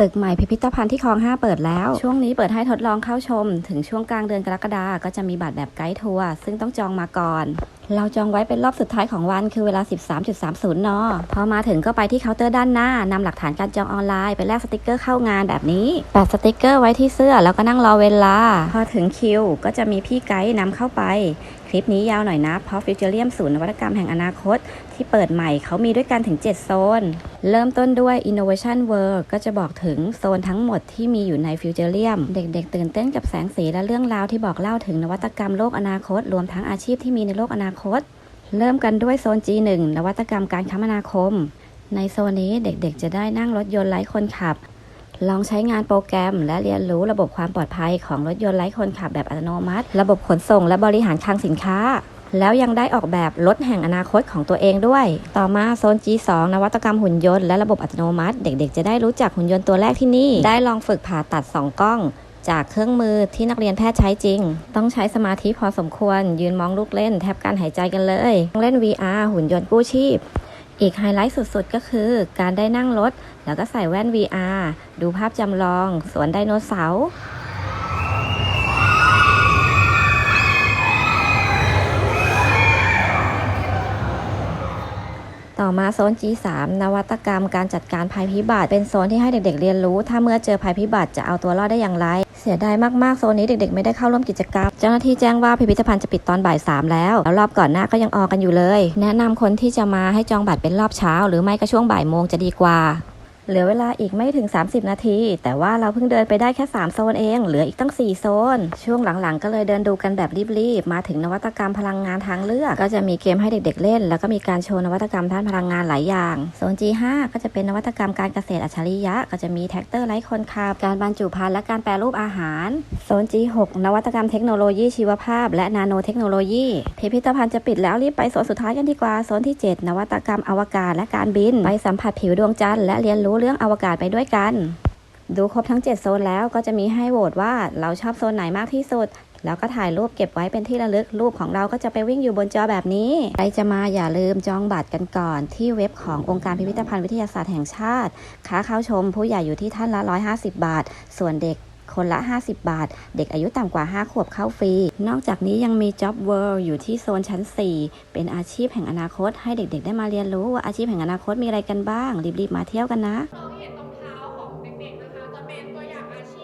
ตึกใหม่พิพิธภัณฑ์ที่คลอง 5 เปิดแล้ว ช่วงนี้เปิดให้ทดลองเข้าชม ถึงช่วงกลางเดือนกรกฎาก็จะมีบัตรแบบไกด์ทัวร์ซึ่งต้องจองมาก่อนเราจองไว้เป็นรอบสุดท้ายของวันคือเวลา 13.30 น พอมาถึงก็ไปที่เคาน์เตอร์ด้านหน้านำหลักฐานการจองออนไลน์ไปแลกสติกเกอร์เข้างานแบบนี้แปะสติกเกอร์ไว้ที่เสื้อแล้วก็นั่งรอเวลา พอถึงคิวก็จะมีพี่ไกด์นำเข้าไป คลิปนี้ยาวหน่อยนะ เพราะฟิวเจอเรียมศูนย์นวัตกรรมแห่งอนาคต ที่เปิดใหม่เขามีด้วยกันถึง 7 โซน เริ่มต้นด้วย Innovation World ก็จะบอกถึงโซนทั้งหมดที่มีอยู่ในฟิวเจอเรียมเด็ก ๆ ตื่นเต้นกับแสงสีและเรื่องราวที่บอกเล่าถึงนวัตกรรมโลกอนาคต รวมทั้งอาชีพที่มีในโลกอนาคตเริ่มกันด้วยโซน G1 นวัตกรรมการคมนาคม ในโซนนี้เด็กๆ จะได้นั่งรถยนต์ไร้คนขับ ลองใช้งานโปรแกรม และเรียนรู้ระบบความปลอดภัยของรถยนต์ไร้คนขับแบบอัตโนมัติ ระบบขนส่งและบริหารคลังสินค้า แล้วยังได้ออกแบบรถแห่งอนาคตของตัวเองด้วย ต่อมาโซน G2 นวัตกรรมหุ่นยนต์และระบบอัตโนมัติ เด็กๆ จะได้รู้จักหุ่นยนต์ตัวแรกที่นี่ ได้ลองฝึกผ่าตัด 2 กล้อง จากเครื่องมือที่นักเรียนแพทย์ใช้จริง ต้องใช้สมาธิพอสมควร ยืนมองลูกเล่น แทบการหายใจกันเลยเล่น VR หุ่นยนต์กู้ชีพ อีกไฮไลท์สุดๆ ก็คือ การได้นั่งรถ แล้วก็ใส่แว่น VR ดูภาพจำลอง สวนไดโนเสาร์ต่อมาโซน G3 นวัตกรรมการจัดการภัยพิบัติ เป็นโซนที่ให้เด็กๆเรียนรู้ ถ้าเมื่อเจอภัยพิบัติจะเอาตัวรอดได้อย่างไร เสียดายมากๆโซนนี้เด็กๆไม่ได้เข้าร่วมกิจกรรม เจ้าหน้าที่แจ้งว่าพิพิธภัณฑ์จะปิดตอนบ่ายสามแล้วแล้วรอบก่อนหน้าก็ยังออกันอยู่เลย แนะนำคนที่จะมาให้จองบัตรเป็นรอบเช้า หรือไม่ก็ช่วงบ่ายโมงจะดีกว่า เหลือเวลาอีกไม่ถึง 30 นาที แต่ว่าเราเพิ่งเดินไปได้แค่ 3 โซนเอง เหลืออีกตั้ง 4 โซน ช่วงหลังๆ ก็เลยเดินดูกันแบบรีบๆ มาถึงนวัตกรรมพลังงานทางเลือก ก็จะมีเกมให้เด็กๆเล่น แล้วก็มีการโชว์นวัตกรรมด้านพลังงานหลายอย่าง โซน G5 ก็จะเป็นนวัตกรรมการเกษตรอัจฉริยะ ก็จะมีแท็กเตอร์ไร้คนขับ การบรรจุภัณฑ์และการแปรรูปอาหาร โซน G6 นวัตกรรมเทคโนโลยีชีวภาพ และนาโนเทคโนโลยี พิพิธภัณฑ์จะปิดแล้วรีบไปโซนสุดท้ายกันดีกว่า โซนที่ 7 นวัตกรรมอวกาศและการบิน ไปสัมผัสผิวดวงจันทร์และเรียนรู้เรื่องอวกาศไปด้วยกัน ดูครบทั้ง 7 โซนแล้วก็จะมีให้โหวตว่าเราชอบโซนไหนมากที่สุด แล้วก็ถ่ายรูปเก็บไว้เป็นที่ระลึก รูปของเราก็จะไปวิ่งอยู่บนจอแบบนี้ ใครจะมาอย่าลืมจองบัตรกันก่อน ที่เว็บขององค์การพิพิธภัณฑ์วิทยาศาสตร์แห่งชาติค่าเข้าชมผู้ใหญ่อยู่ที่ท่านละ 150 บาท ส่วนเด็ก คนละ 50 บาท เด็กอายุต่ำกว่า 5 ขวบเข้าฟรี นอกจากนี้ยังมี Job World อยู่ที่โซนชั้น 4 เป็นอาชีพแห่งอนาคต ให้เด็กๆ ได้มาเรียนรู้ว่าอาชีพแห่งอนาคตมีอะไรกันบ้าง รีบๆ มาเที่ยวกันนะเราเห็นรองเท้าของเด็กๆนะคะจะเป็นตัวอย่างอาชีพ